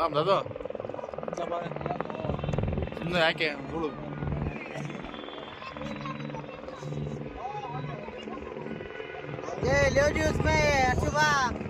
ನಮ್ದು ಸುಮ್ಮನೆ ಯಾಕೆ ಹುಳು ये ले ली उसमें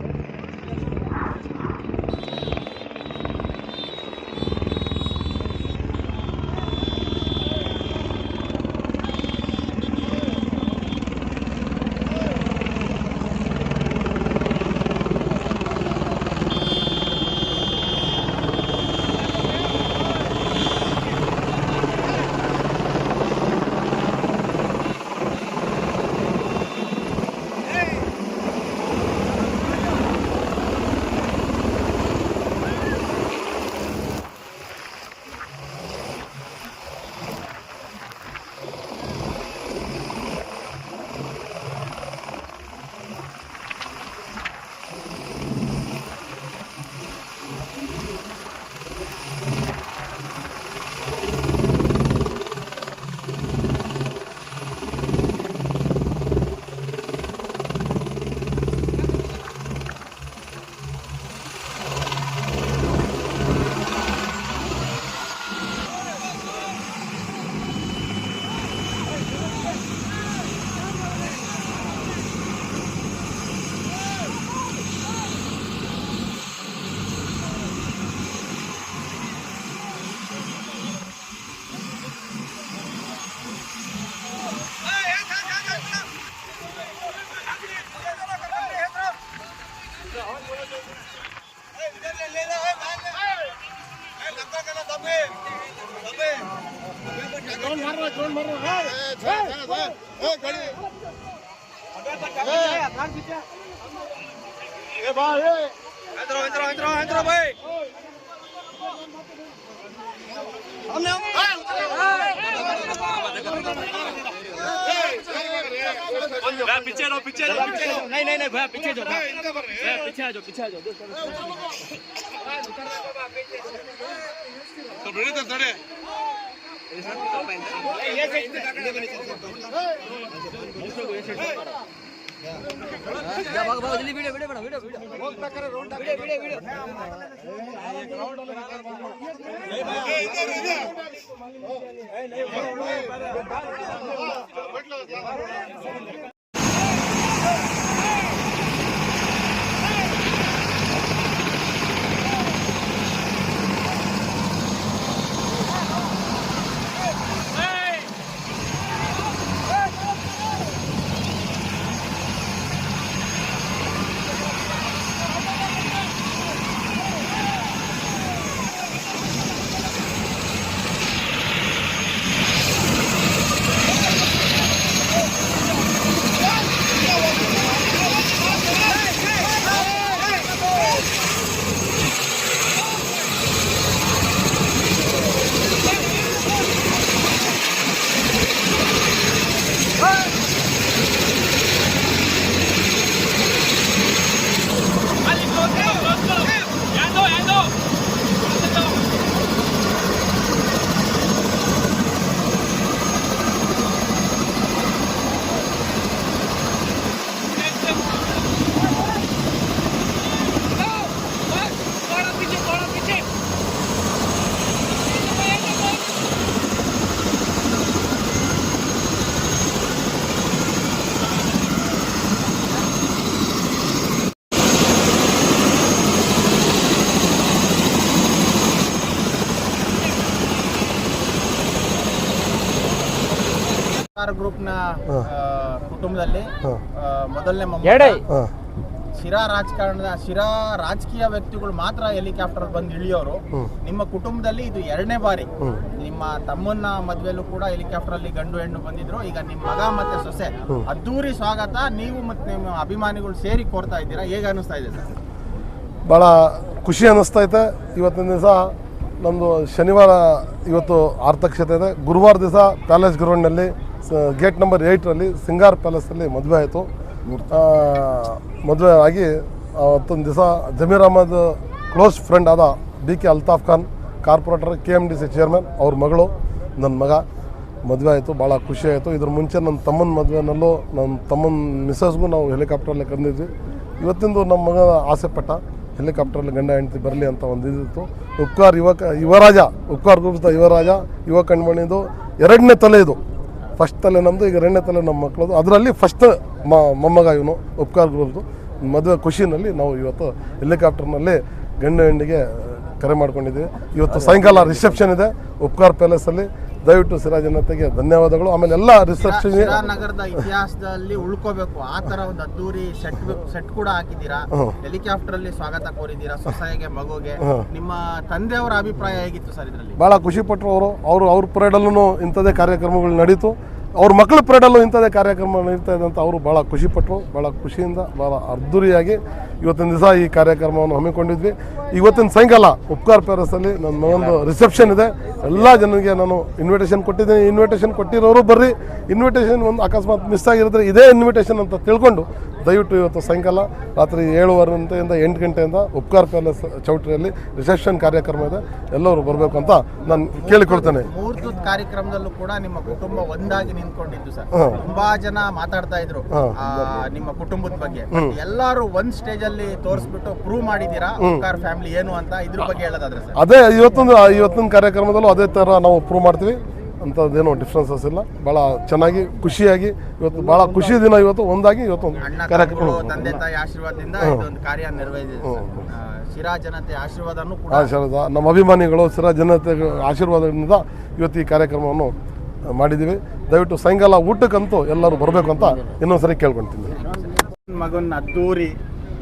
सुबह पीछे रहो पीछे रहो पीछे रहो नहीं नहीं नहीं भैया पीछे जाओ भैया पीछे आ जाओ पीछे आ जाओ जा भाग भाग जल्दी वीडियो वीडियो बनाओ वीडियो वीडियो रोड पे करे रोड पे वीडियो वीडियो एक राउंड वाला कर ए इधर इधर ए नहीं बैठ लो ಮೊದಲನೇ ಮೊಮ್ಮಗ ಮೊದಲನೇ ಶಿರಾ ರಾಜಕಾರಣದ ಶಿರಾ ರಾಜಕೀಯ ವ್ಯಕ್ತಿಗಳು ಮಾತ್ರ ಹೆಲಿಕಾಪ್ಟರ್ ಬಂದು ಇಳಿಯೋರು. ನಿಮ್ಮ ಕುಟುಂಬದಲ್ಲಿ ಇದು ಎರಡನೇ ಬಾರಿ. ನಿಮ್ಮ ತಮ್ಮನ ಮದ್ವೆಲ್ಲೂ ಕೂಡ ಹೆಲಿಕಾಪ್ಟರ್ ಅಲ್ಲಿ ಗಂಡು ಹೆಣ್ಣು ಬಂದಿದ್ರು. ಈಗ ನಿಮ್ಮ ಮಗ ಮತ್ತೆ ಸೊಸೆ. ಅದ್ದೂರಿ ಸ್ವಾಗತ. ನೀವು ಮತ್ತೆ ನಿಮ್ಮ ಅಭಿಮಾನಿಗಳು ಸೇರಿ ಕೊಡ್ತಾ ಇದ್ದೀರಾ? ಹೇಗೆ ಅನಿಸ್ತಾ ಇದೆ ಸರ್? ಭಾಳ ಖುಷಿ ಅನ್ನಿಸ್ತೈತೆ ಇವತ್ತಿನ ದಿವಸ ನಮ್ಮದು ಶನಿವಾರ ಇವತ್ತು ಆರ್ಥಕ್ಷತೆ ಇದೆ. ಗುರುವಾರ ದಿವಸ ಪ್ಯಾಲೇಸ್ ಗ್ರೌಂಡ್ನಲ್ಲಿ ಗೇಟ್ ನಂಬರ್ ಏಯ್ಟ್ರಲ್ಲಿ ಸಿಂಗಾರ್ ಪ್ಯಾಲೇಸಲ್ಲಿ ಮದುವೆ ಆಯಿತು. ಮದುವೆ ಆಗಿ ಅವತ್ತೊಂದು ದಿವಸ ಜಮೀರ್ ಅಹಮದ್ ಕ್ಲೋಸ್ ಫ್ರೆಂಡ್ ಆದ B K Altaf Khan corporator K M D C chairman ಅವ್ರ ಮಗಳು ನನ್ನ ಮಗ. ಮದುವೆ ಆಯಿತು, ಭಾಳ ಖುಷಿ ಆಯಿತು. ಇದ್ರ ಮುಂಚೆ ನನ್ನ ತಮ್ಮನ ಮದುವೆನಲ್ಲೂ ನನ್ನ ತಮ್ಮನ ಮಿಸ್ಸಸ್ಗೂ ನಾವು ಹೆಲಿಕಾಪ್ಟರಲ್ಲಿ ಕರೆದಿದ್ವಿ. ಇವತ್ತಿಂದು ನಮ್ಮ ಮಗ ಆಸೆ ಪಟ್ಟ ಹೆಲಿಕಾಪ್ಟ್ರಲ್ಲಿ ಗಂಡ ಹೆಂಡತಿ ಬರಲಿ ಅಂತ ಒಂದು ಇದಿತ್ತು ಉಪ್ಕಾರ್ ಯುವಕ, ಯುವರಾಜ ಉಪ್ಕಾರ್ ಗ್ರೂಪ್ಸ್ದ ಯುವರಾಜ ಯುವ ಕಣ್ಮಣಿದು ಎರಡನೇ ತಲೆ ಇದು. ಫಸ್ಟ್ ತಲೆ ನಮ್ಮದು ಈಗ ಎರಡನೇ ತಲೆ ನಮ್ಮ ಮಕ್ಕಳದು ಅದರಲ್ಲಿ ಫಸ್ಟ್ ಮೊಮ್ಮಗ ಇವನು ಉಪ್ಕಾರ್ ಗುರುದು ಮದುವೆ ಖುಷಿನಲ್ಲಿ ನಾವು ಇವತ್ತು ಹೆಲಿಕಾಪ್ಟರ್ನಲ್ಲಿ ಗಂಡು ಹೆಣ್ಣಿಗೆ ಕರೆ ಮಾಡ್ಕೊಂಡಿದ್ದೀವಿ. ಇವತ್ತು ಸಾಯಂಕಾಲ ರಿಸೆಪ್ಷನ್ ಇದೆ, ಉಪ್ಕಾರ್ ಪ್ಯಾಲೇಸಲ್ಲಿ ದಯವಿಟ್ಟು ಸಿರಾಜ್ ಜನತೆಗೆ ಧನ್ಯವಾದಗಳು. ಆಮೇಲೆ ಎಲ್ಲ ರಿಸೆಪ್ಷನ್ ನಗರದ ಇತಿಹಾಸದಲ್ಲಿ ಉಳ್ಕೋಬೇಕು. ಆ ತರ ಒಂದು ಅದ್ದೂರಿ ಸೆಟ್ ಸೆಟ್ ಕೂಡ ಹಾಕಿದ್ದೀರಾ? ಹೆಲಿಕಾಪ್ಟರ್ ಅಲ್ಲಿ ಸ್ವಾಗತ ಕೋರಿದ್ದೀರಾ ಸೊಸೆಗೆ ಮಗುಗೆ? ನಿಮ್ಮ ತಂದೆಯವರ ಅಭಿಪ್ರಾಯ ಹೇಗಿತ್ತು ಸರ್ ಇದರಲ್ಲಿ? ಬಹಳ ಖುಷಿ ಪಟ್ಟರು ಅವರು. ಅವರು ಅವ್ರ ಪರೇಡಲ್ಲೂ ಇಂಥದೇ ಕಾರ್ಯಕ್ರಮಗಳು ನಡೀತು. ಅವ್ರ ಮಕ್ಕಳ ಪರೇಡಲ್ಲೂ ಇಂಥದೇ ಕಾರ್ಯಕ್ರಮ ನಡೀತಾ ಇದೆ ಅಂತ ಅವರು ಭಾಳ ಖುಷಿ ಪಟ್ಟರು ಭಾಳ ಖುಷಿಯಿಂದ ಭಾಳ ಅದ್ದೂರಿಯಾಗಿ ಇವತ್ತಿನ ದಿವಸ ಈ ಕಾರ್ಯಕ್ರಮವನ್ನು ಹಮ್ಮಿಕೊಂಡಿದ್ವಿ. ಇವತ್ತಿನ ಸಾಯಂಕಾಲ ಉಪ್ಕಾರ್ ಪ್ಯಾಲೇಸಲ್ಲಿ ನನ್ನ ಒಂದು ರಿಸೆಪ್ಷನ್ ಇದೆ. ಎಲ್ಲ ಜನರಿಗೆ ನಾನು ಇನ್ವಿಟೇಷನ್ ಕೊಟ್ಟಿದ್ದೀನಿ. ಇನ್ವಿಟೇಷನ್ ಕೊಟ್ಟಿರೋರು ಬರ್ರಿ. ಇನ್ವಿಟೇಷನ್ ಒಂದು ಅಕಸ್ಮಾತ್ ಮಿಸ್ ಆಗಿರಿದ್ರೆ ಇದೇ ಇನ್ವಿಟೇಷನ್ ಅಂತ ತಿಳ್ಕೊಂಡು ದಯವಿಟ್ಟು ಇವತ್ತು ಸಾಯಂಕಾಲ ರಾತ್ರಿ ಏಳುವರೆ ಗಂಟೆಯಿಂದ ಎಂಟು ಗಂಟೆಯಿಂದ ಉಪ್ಕಾರ್ ಪ್ಯಾಲೇಸ್ ಚೌಟ್ರಿಯಲ್ಲಿ ರಿಸೆಪ್ಷನ್ ಕಾರ್ಯಕ್ರಮ ಇದೆ. ಎಲ್ಲರೂ ಬರಬೇಕು ಅಂತ ನಾನು ಕೇಳಿಕೊಳ್ತೇನೆ. ಕಾರ್ಯಕ್ರಮದಲ್ಲೂ ಕೂಡ ನಿಮ್ಮ ಕುಟುಂಬ ಒಂದಾಗಿ ನಿಂತ್ಕೊಂಡಿದ್ದು ಸರ್. ತುಂಬಾ ಜನ ಮಾತಾಡ್ತಾ ಇದ್ರು. ನಿಮ್ಮ ಕುಟುಂಬದ ಬಗ್ಗೆ. ಎಲ್ಲಾರು ಒಂದ್ ಸ್ಟೇಜ್ ಅಲ್ಲಿ ತೋರಿಸ್ಬಿಟ್ಟು ಪ್ರೂವ್ ಮಾಡಿದೀರಾ ಫ್ಯಾಮಿಲಿ ಏನು ಅಂತ? ಇದ್ರ ಬಗ್ಗೆ ಹೇಳೋದಾದ್ರೆ ಸರ್. ಅದೇ ಇವತ್ತೊಂದು ಇವತ್ತಿನ ಕಾರ್ಯಕ್ರಮದಲ್ಲೂ ಅದೇ ಥರ ನಾವು ಪ್ರೂವ್ ಮಾಡ್ತೀವಿ. ಅಂಥದ್ದೇನು ಡಿಫ್ರೆನ್ಸಸ್ ಇಲ್ಲ. ಭಾಳ ಚೆನ್ನಾಗಿ ಖುಷಿಯಾಗಿ ಇವತ್ತು ಭಾಳ ಖುಷಿ ದಿನ ಇವತ್ತು ಒಂದಾಗಿ ಇವತ್ತು ಕಾರ್ಯಕ್ರಮ. ತಂದೆ ತಾಯಿ ಆಶೀರ್ವಾದದಿಂದ ಇದೊಂದು ಕಾರ್ಯ ನೆರವೇರಿದೆ ಸರ್. ಶಿರಾ ಜನತೆ ಆಶೀರ್ವಾದನೂ ಕೂಡ ಆಶೀರ್ವಾದ. ನಮ್ಮ ಅಭಿಮಾನಿಗಳು ಶಿರಾ ಜನತೆ ಆಶೀರ್ವಾದದಿಂದ ಇವತ್ತು ಈ ಕಾರ್ಯಕ್ರಮವನ್ನು ಮಾಡಿದ್ದೀವಿ. ದಯವಿಟ್ಟು ಸಾಯಂಕಾಲ ಊಟಕ್ಕಂತೂ ಎಲ್ಲರೂ ಬರಬೇಕು ಅಂತ ಇನ್ನೊಂದ್ಸರಿ ಕೇಳ್ಕೊಳ್ತೀನಿ ಮಗನ್ನ ಅದ್ದೂರಿ.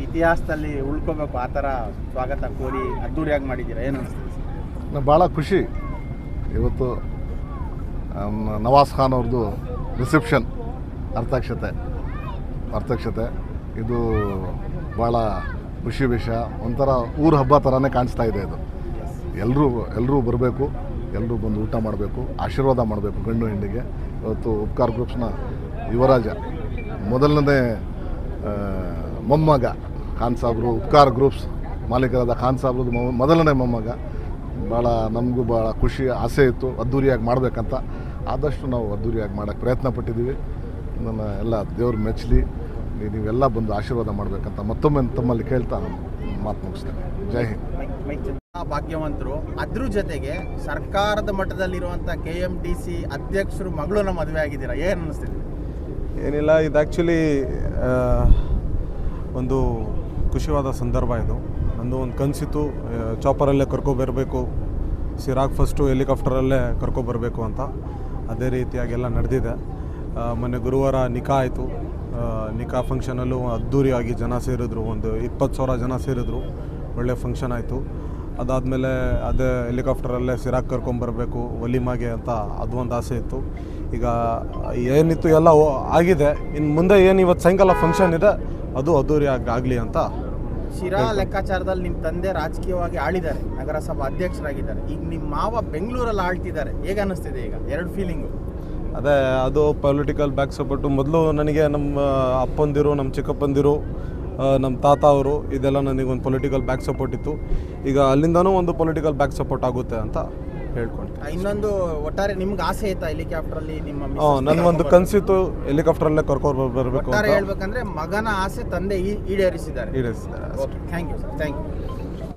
ಇತಿಹಾಸದಲ್ಲಿ ಉಳ್ಕೋಬೇಕು, ಆ ಥರ ಸ್ವಾಗತ ಕೋರಿ ಅದ್ದೂರಿಯಾಗಿ ಮಾಡಿದ್ದೀರಾ? ಏನು ಅನ್ಸುತ್ತೆ ಭಾಳ ಖುಷಿ. ಇವತ್ತು ನವಾಜ್ ಖಾನ್ ಅವ್ರದ್ದು ರಿಸೆಪ್ಷನ್ ಅರ್ಥಾಕ್ಷತೆ, ಅರ್ಥಕ್ಷತೆ. ಇದು ಭಾಳ ಖುಷಿ ವಿಷಯ. ಒಂಥರ ಊರ ಹಬ್ಬ ಥರನೇ ಕಾಣಿಸ್ತಾ ಇದೆ ಇದು. ಎಲ್ಲರೂ ಎಲ್ಲರೂ ಬರಬೇಕು ಎಲ್ಲರೂ ಬಂದು ಊಟ ಮಾಡಬೇಕು, ಆಶೀರ್ವಾದ ಮಾಡಬೇಕು ಗಂಡು ಹೆಣ್ಣಿಗೆ. ಇವತ್ತು ಉಪ್ಕಾರ ಗ್ರೂಪ್ಸ್ನ ಯುವರಾಜ ಮೊದಲನೇ ಮೊಮ್ಮಗ ಖಾನ್ ಸಾಬ್ರು ಉಪ್ಕಾರ್ ಗ್ರೂಪ್ಸ್ ಮಾಲೀಕರಾದ ಖಾನ್ ಸಾಬ್ರದ್ದು ಮೊದಲನೇ ಮೊಮ್ಮಗ. ಭಾಳ ನಮಗೂ ಭಾಳ ಖುಷಿ ಆಸೆ ಇತ್ತು. ಅದ್ಧೂರಿಯಾಗಿ ಮಾಡಬೇಕಂತ ಆದಷ್ಟು ನಾವು ಅದ್ದೂರಿಯಾಗಿ ಮಾಡೋಕ್ಕೆ ಪ್ರಯತ್ನ ಪಟ್ಟಿದ್ದೀವಿ. ನನ್ನ ಎಲ್ಲ ದೇವ್ರ ಮೆಚ್ಚಲಿ ನೀವೆಲ್ಲ ಬಂದು ಆಶೀರ್ವಾದ ಮಾಡಬೇಕಂತ ಮತ್ತೊಮ್ಮೆ ತಮ್ಮಲ್ಲಿ ಕೇಳ್ತಾ ನಾನು ಮಾತು ಮುಗಿಸ್ತೇನೆ. ಜೈ ಹಿಂದ್. ಭಾಗ್ಯವಂತರು. ಅದ್ರ ಜೊತೆಗೆ ಸರ್ಕಾರದ ಮಟ್ಟದಲ್ಲಿರುವಂಥ ಕೆ ಎಂ ಡಿ ಸಿ ಅಧ್ಯಕ್ಷರು ಮಗಳನ್ನ ಮದುವೆ ಆಗಿದ್ದೀರಾ? ಏನು ಅನ್ನಿಸ್ತಿದೆ ಏನಿಲ್ಲ ಇದು ಆ್ಯಕ್ಚುಲಿ ಒಂದು ಖುಷಿವಾದ ಸಂದರ್ಭ ಇದು. ನಂದು ಒಂದು ಕನಸಿತ್ತು ಚಾಪರಲ್ಲೇ ಕರ್ಕೊಬರಬೇಕು ಸಿರಾಗ್ ಫಸ್ಟು ಹೆಲಿಕಾಪ್ಟರಲ್ಲೇ ಕರ್ಕೊಬರಬೇಕು ಅಂತ. ಅದೇ ರೀತಿಯಾಗಿ ಎಲ್ಲ ನಡೆದಿದೆ ಮೊನ್ನೆ ಗುರುವಾರ ನಿಕಾ ಆಯಿತು. ನಿಕಾ ಫಂಕ್ಷನಲ್ಲೂ ಅದ್ಧೂರಿಯಾಗಿ ಜನ ಸೇರಿದ್ರು. ಒಂದು ಇಪ್ಪತ್ತು ಸಾವಿರ ಜನ ಸೇರಿದ್ರು. ಒಳ್ಳೆ ಫಂಕ್ಷನ್ ಆಯಿತು. ಅದಾದಮೇಲೆ ಅದೇ ಹೆಲಿಕಾಪ್ಟರಲ್ಲೇ ಸಿರಾಗ್ ಕರ್ಕೊಂಬರಬೇಕು ಒಲಿಮಾಗೆ ಅಂತ ಅದು ಒಂದು ಆಸೆ ಇತ್ತು. ಈಗ ಏನಿತ್ತು ಎಲ್ಲ ಆಗಿದೆ. ಇನ್ನು ಮುಂದೆ ಏನು ಇವತ್ತು ಸಾಯಂಕಾಲ ಫಂಕ್ಷನ್ ಇದೆ ಅದು ಅದ್ದೂರಿಯಾಗಿ ಆಗಲಿ ಅಂತ ಶಿರಾ ಲೆಕ್ಕಾಚಾರದಲ್ಲಿ ನಿಮ್ಮ ತಂದೆ ರಾಜಕೀಯವಾಗಿ ಆಳಿದ್ದಾರೆ ನಗರಸಭಾ ಅಧ್ಯಕ್ಷರಾಗಿದ್ದಾರೆ. ಈಗ ನಿಮ್ಮ ಮಾವ ಬೆಂಗಳೂರಲ್ಲಿ ಆಳ್ತಿದ್ದಾರೆ. ಹೇಗೆ ಅನ್ನಿಸ್ತಿದೆ ಈಗ ಎರಡು ಫೀಲಿಂಗು ಅದೇ ಅದು ಪೊಲಿಟಿಕಲ್ ಬ್ಯಾಕ್ ಸಪೋರ್ಟು ಮೊದಲು ನನಗೆ ನಮ್ಮ ಅಪ್ಪಂದಿರು ನಮ್ಮ ಚಿಕ್ಕಪ್ಪಂದಿರು ನಮ್ಮ ತಾತ ಅವರು ಇದೆಲ್ಲ ನನಗೆ ಒಂದು ಪೊಲಿಟಿಕಲ್ ಬ್ಯಾಕ್ ಸಪೋರ್ಟ್ ಇತ್ತು. ಈಗ ಅಲ್ಲಿಂದನೂ ಒಂದು ಪೊಲಿಟಿಕಲ್ ಬ್ಯಾಕ್ ಸಪೋರ್ಟ್ ಆಗುತ್ತೆ ಅಂತ ಹೇಳ್ಕೊಂಡೆ ಆ, ಇನ್ನೊಂದು ಒಟ್ಟಾರೆ ನಿಮ್ಗೆ ಆಸೆ ಐತಾ ಹೆಲಿಕಾಪ್ಟರ್ಲಿ ನಿಮ್ಮ ಹಾಂ ಒಂದು ನನಗೊಂದು ಕನಸಿತ್ತು ಹೆಲಿಕಾಪ್ಟರಲ್ಲೇ ಕರ್ಕೊಂಡು ಬರಬೇಕು ಒಟ್ಟಾರೆ ಅಂತ. ಹೇಳ್ಬೇಕಂದ್ರೆ ಮಗನ ಆಸೆ ತಂದೆ ಈ- ಈಡೇರಿಸಿದ್ದಾರೆ. ಈಡೇರಿಸಿದ್ದಾರೆ. Okay thank you sir thank you